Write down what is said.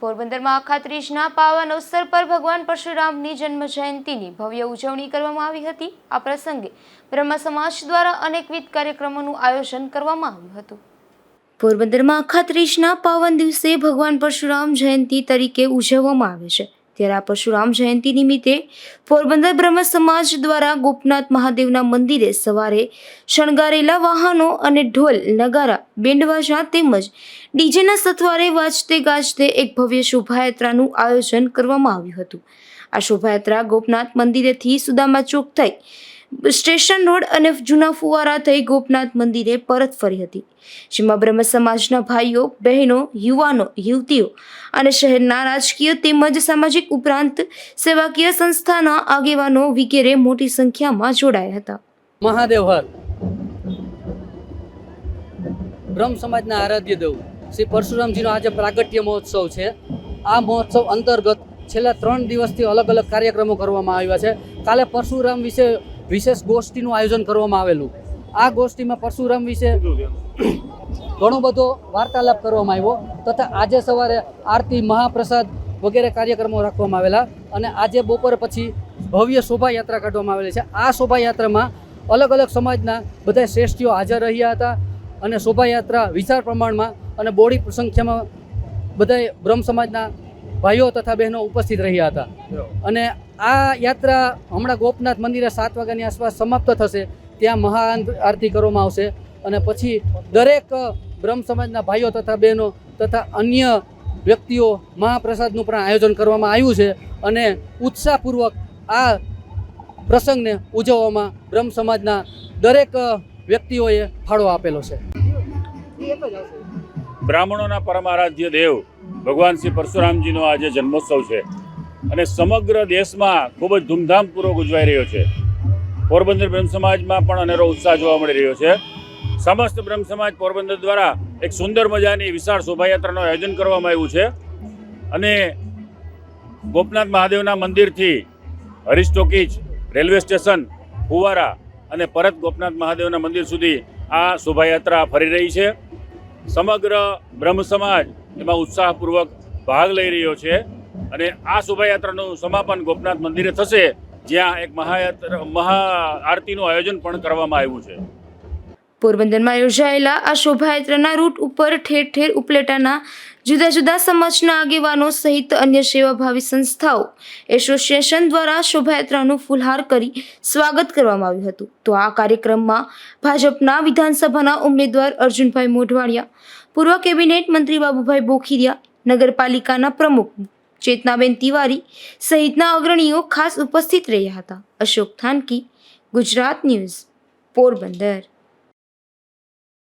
પોરબંદરમાં અખાત્રીજના પાવન અવસર પર ભગવાન પરશુરામની જન્મ જયંતિની ભવ્ય ઉજવણી કરવામાં આવી હતી. આ પ્રસંગે બ્રહ્મ સમાજ દ્વારા અનેકવિધ કાર્યક્રમોનું આયોજન કરવામાં આવ્યું હતું. પોરબંદરમાં અખાત્રીજના પાવન દિવસે ભગવાન પરશુરામ જયંતિ તરીકે ઉજવવામાં આવે છે. ત્યારે આ પરશુરામ જયંતિ નિમિત્તે પોરબંદર બ્રહ્મ સમાજ દ્વારા ગોપનાથ મહાદેવના મંદિરે સવારે શણગારેલા વાહનો અને ઢોલ, નગારા બેન્ડવાજા તેમજ ડીજેના સથવારે વાજતે ગાજતે એક ભવ્ય શોભાયાત્રાનું આયોજન કરવામાં આવ્યું હતું. આ શોભાયાત્રા ગોપનાથ મંદિરેથી સુદામા ચોક થઈ સ્ટેશન રોડ અને જૂના ફુવારા થઈ ગોપનાથ મંદિરે પરત ફરી હતી. જેમાં બ્રહ્મ સમાજના ભાઈઓ, બહેનો, યુવાનો, યુવતીઓ અને શહેરના રાજકીય તેમજ સામાજિક ઉપરાંત સેવાકીય સંસ્થાના આગેવાનો વગેરે મોટી સંખ્યામાં જોડાયા હતા. મહાદેવ હર. બ્રહ્મ સમાજના આરાધ્ય દેવ. શ્રી પરશુરામજીનો આજે પ્રાગટ્ય મહોત્સવ છે. આ મહોત્સવ અંતર્ગત છેલ્લા ત્રણ દિવસથી અલગ અલગ કાર્યક્રમો કરવામાં આવ્યા છે. કાલે પરશુરામ વિશે વિશેષ ગોષ્ઠીનું આયોજન કરવામાં આવેલું. આ ગોષ્ઠીમાં પરશુરામ વિશે ઘણો બધો વાર્તાલાપ કરવામાં આવ્યો તથા આજે સવારે આરતી મહાપ્રસાદ વગેરે કાર્યક્રમો રાખવામાં આવેલા અને આજે બપોર પછી ભવ્ય શોભાયાત્રા કાઢવામાં આવેલી છે. આ શોભાયાત્રામાં અલગ અલગ સમાજના બધા શ્રેષ્ઠીઓ હાજર રહ્યા હતા અને શોભાયાત્રા વિશાળ પ્રમાણમાં અને બોડી સંખ્યામાં બધા બ્રહ્મ સમાજના ભાઈઓ તથા બહેનો ઉપસ્થિત રહ્યા હતા. અને આ યાત્રા હમણાં ગોપનાથ મંદિરે સાત વાગ્યાની આસપાસ સમાપ્ત થશે. ત્યાં મહા આરતી કરવામાં આવશે. અને પછી દરેક બ્રહ્મ સમાજના ભાઈઓ તથા બહેનો તથા અન્ય વ્યક્તિઓ મહાપ્રસાદનું પણ આયોજન કરવામાં આવ્યું છે. અને ઉત્સાહપૂર્વક આ પ્રસંગને ઉજવવામાં બ્રહ્મ સમાજના દરેક વ્યક્તિઓએ ફાળો આપેલો છે. બ્રાહ્મણોના પરમારાધ્ય દેવ ભગવાન શ્રી પરશુરામજીનો આજે જન્મોત્સવ છે. અને સમગ્ર દેશમાં ખૂબ જ ધૂમધામપૂર્વક ઉજવાઈ રહ્યો છે. પોરબંદર બ્રહ્મ સમાજમાં પણ અનેરો ઉત્સાહ જોવા મળી રહ્યો છે. સમસ્ત બ્રહ્મ સમાજ પોરબંદર દ્વારા એક સુંદર મજાની વિશાળ શોભાયાત્રાનું આયોજન કરવામાં આવ્યું છે. અને ગોપનાથ મહાદેવના મંદિરથી હરીશ ટોકીજ રેલવે સ્ટેશન, ફુવારા અને પરત ગોપનાથ મહાદેવના મંદિર સુધી આ શોભાયાત્રા ફરી રહી છે. સમગ્ર બ્રહ્મ સમાજ એમાં ઉત્સાહપૂર્વક ભાગ લઈ રહ્યો છે અને આ શોભાયાત્રાનું સમાપન ગોપનાથ મંદિરે થશે, જ્યાં એક મહાયાત્રા, મહા આરતીનું આયોજન પણ કરવામાં આવ્યું છે. પોરબંદરમાં યોજાયેલા આ શોભાયાત્રાના રૂટ ઉપર ઠેર ઠેર ઉપલેટાના જુદા જુદા સમાજના આગેવાનો સહિત અન્ય સેવાભાવી સંસ્થાઓ એસોસિએશન દ્વારા શોભાયાત્રાનું ફુલહાર કરી સ્વાગત કરવામાં આવ્યું હતું. તો આ કાર્યક્રમમાં ભાજપના વિધાનસભાના ઉમેદવાર અર્જુનભાઈ મોઢવાડિયા, પૂર્વ કેબિનેટ મંત્રી બાબુભાઈ બોખીરિયા, નગરપાલિકાના પ્રમુખ ચેતનાબેન તિવારી સહિતના અગ્રણીઓ ખાસ ઉપસ્થિત રહ્યા હતા. અશોક થાનકી, ગુજરાત ન્યૂઝ, પોરબંદર.